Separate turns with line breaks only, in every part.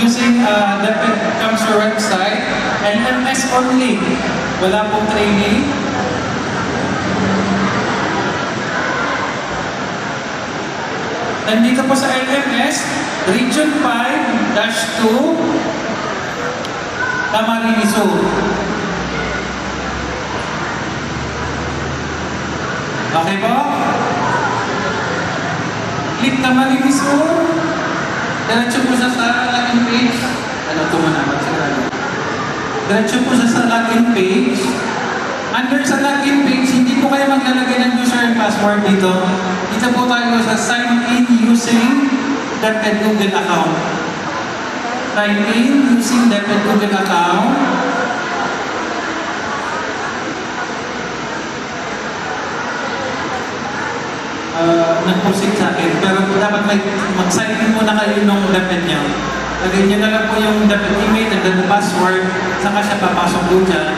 using uh, DepEd Camsur website, LMS only. Wala pong training. Nandito po sa LMS, Region 5-2, Camarines Sur. Okay po? Click Camarines Sur. Diretso po sa login page. Ano ito mo naman sigurado. Diretso po siya sa login page. Under sa login page, hindi po kayo maglalagay ng user and password dito. Dito po tayo sa sign in using DepEd Google account. Sign in using DepEd Google account. uh, nag-proceed sa akin. Pero dapat may, mag-sign in muna kayo nung DepEd niyo. Lagay niyo na lang po yung DepEd email and then password, saka siya papasok doon dyan.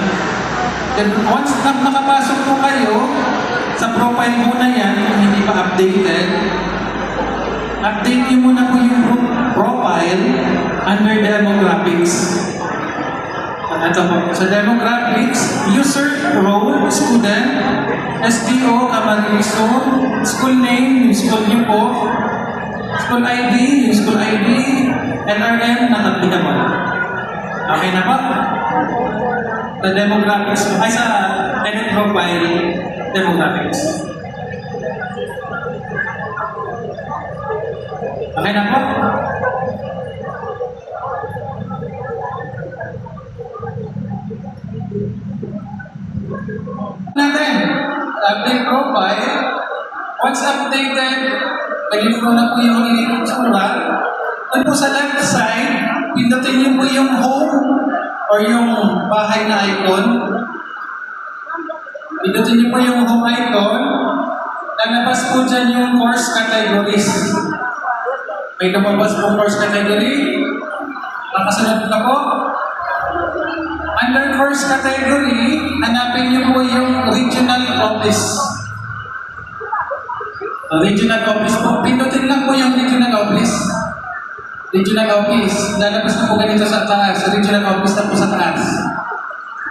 Then once na nakapasok po kayo, sa profile muna yan, kung hindi pa updated, update niyo muna po yung pro- profile under demographics. Ito po. Sa demographics, user, role, student, SDO, Camarines school name, school niyo po, school ID, school ID, LRM, not-applicable. Okay na po? Sa demographics, ay sa edit profile, demographics. Okay na po? natin. Update profile. Once updated, lagyan ko na po yung magiging itsura. Doon po sa left side, pindutin niyo po yung home or yung bahay na icon. Pindutin niyo po yung home icon. Lalabas po dyan yung course categories. May lumabas po course category. Nakasunod na po. Under course category, hanapin niyo po yung regional office. Regional office po. Pindutin lang po yung regional office. Regional office. Lalabas na po ganito sa taas. Regional office na po sa taas.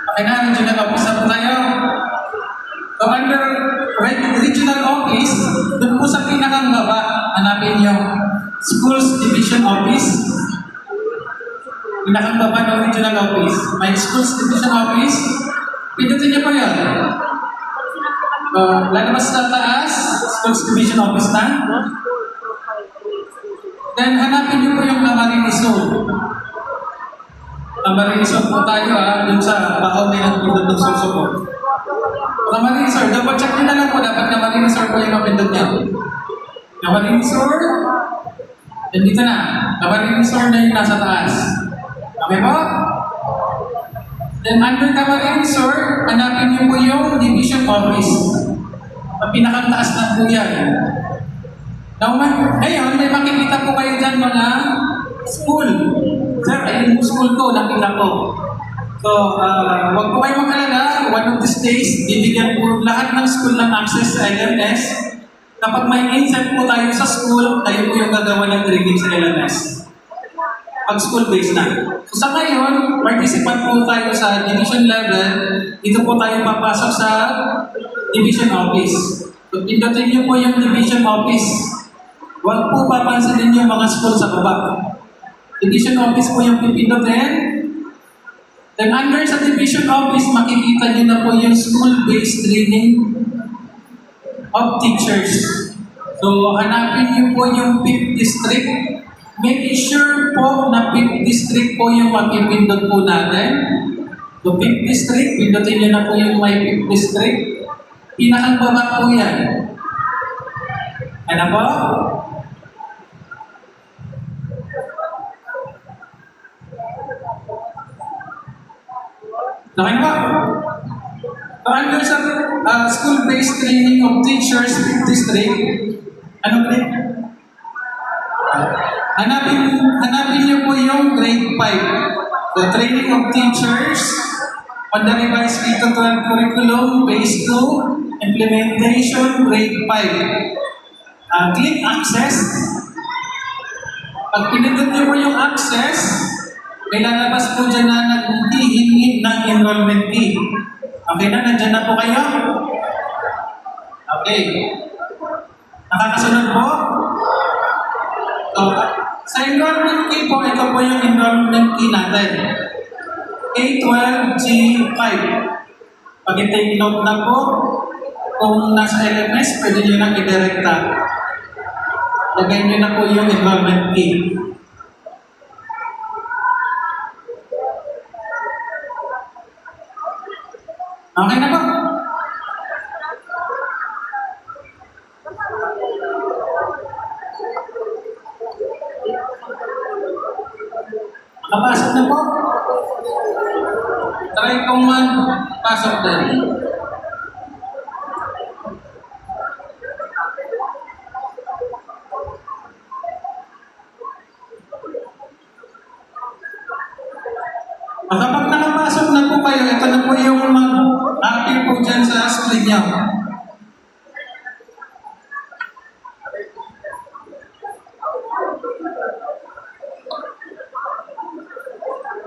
Okay na, regional office na po tayo. So under re- regional office, doon po sa pinakang baba, hanapin niyo schools division office. Pinakang baba ng regional office. May schools division office. Pindutin niyo po yun. Uh, lalabas sa taas, schools division office na. Then hanapin niyo po yung. Camarines Sur po tayo ha, dun sa baon na nagpindot ng suso po. Camarines Sur, double check niyo na lang po, dapat Camarines Sur po yung mapindot niyo. Camarines Sur, then dito na, Camarines Sur na yung nasa taas. Okay po? Then under Camarines Sur, hanapin niyo po yung division office. Ang pinakataas na po yan. Now, ngayon, may makikita po kayo dyan mga school. Sir, ayun yung school ko, nakita ko. So, uh, huwag po kayo mag-alala. One of these days, bibigyan po lahat ng school ng access sa LMS. Kapag may insight po tayo sa school, tayo po yung gagawa ng training sa LMS. Pag school-based na. So, sa ngayon, participant po tayo sa division level. Dito po tayo papasok sa division office. So, pindutin niyo po yung division office. Huwag po papansinin yung mga school sa baba. Division office po yung pipindutin. Then under sa division office, makikita niyo na po yung school-based training of teachers. So, hanapin niyo po yung 5th district. Make sure po na 5th district po yung mapipindot po natin. So, 5th district, pindutin niyo na po yung may 5th district. Pinakang baba po yan. Ano po? Okay ba? So, under sa uh, school-based training of teachers district, ano ba rin? Hanapin, hanapin niyo po yung grade 5. The training of teachers on the revised K-12 curriculum, phase 2, implementation, grade 5. Uh, click access. Pag pinindot niyo po yung access, may lalabas po dyan na naghihingi ng enrollment key. Okay na, nandyan na po kayo? Okay. Nakakasunod po? So, sa enrollment key po, ito po yung enrollment key natin. A12G5. Pag i-take note na po, kung nasa LMS, pwede nyo nang i-directa. Lagay nyo na po yung enrollment key. Okay na ba? Nakapasok na po? Try kong mag-pasok din. At kapag nakapasok na po ito na po yung mag-appear po dyan sa screen niyo.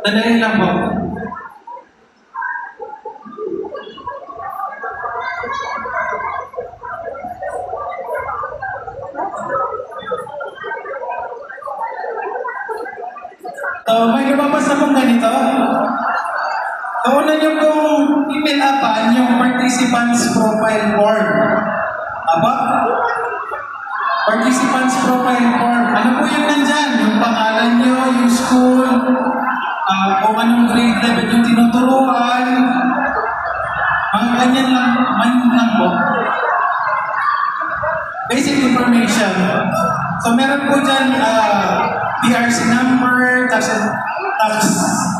Tandaan lang po. So, may lumabas na pong ganito. Nauna niyo pong i-fill upan yung participants profile form. Aba? Participants profile form. Ano po yung nandyan? Yung pangalan niyo, yung school, ah, kung anong grade level yung tinuturuan. Mga ganyan lang, man lang po. Basic information. So meron po dyan ah, PRC number, tax, tax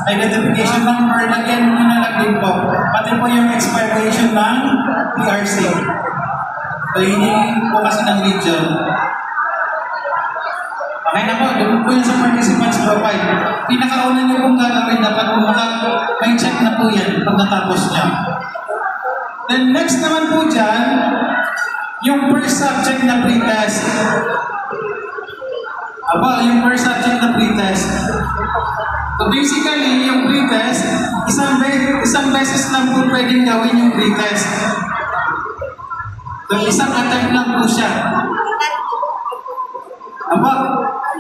identification number, lagyan mo na lang din po. Pati po yung expiration ng PRC. So yun po kasi ng region. Okay na po, doon po yun sa participants profile. Pinakauna niyo pong gagawin, dapat po maka, may check na po yan pag natapos niya. Then next naman po dyan, yung first subject na pretest. Aba, yung first subject na pretest. So basically, yung pretest, isang, be- isang beses lang po pwedeng gawin yung pretest. So isang attempt lang po siya. Aba,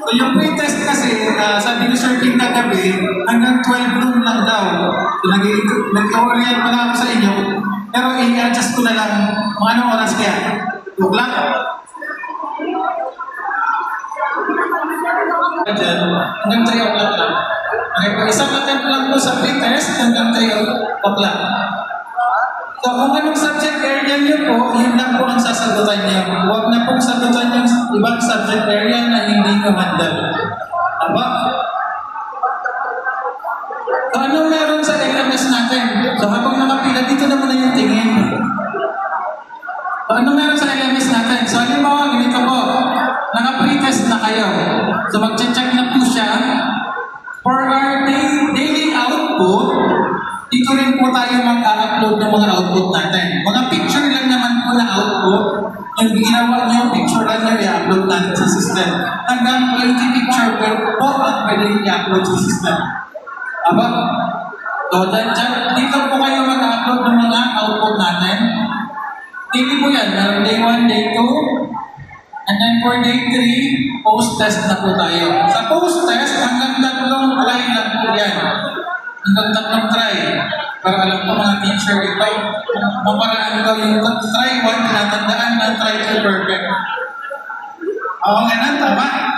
so yung pretest kasi, uh, sabi ni Sir King kagabi, hanggang 12 noon lang daw. So nag- nag-orient pa lang sa inyo, pero i-adjust ko na lang mga anong oras kaya. 2 o'clock? Hanggang 3 o'clock isang attempt lang po sa pretest hanggang 3 o'clock. So kung anong subject area niyo po, yun lang po ang sasagutan niyo. Huwag na pong sagutan yung ibang subject area na hindi nyo handle. Aba? So anong meron sa LMS natin? So habang nakapila, dito na muna yung tingin. System. Aba? So, dyan, dyan, dito po kayo mag-upload ng mga output natin. Daily po yan, meron day 1, day 2, and then for day 3, post-test na po tayo. Sa post-test, hanggang tatlong try lang po yan. Hanggang tatlong try. Para alam ko mga teacher ito, maparaan daw yung try 1, tinatandaan na try to perfect. Oo nga na, tama.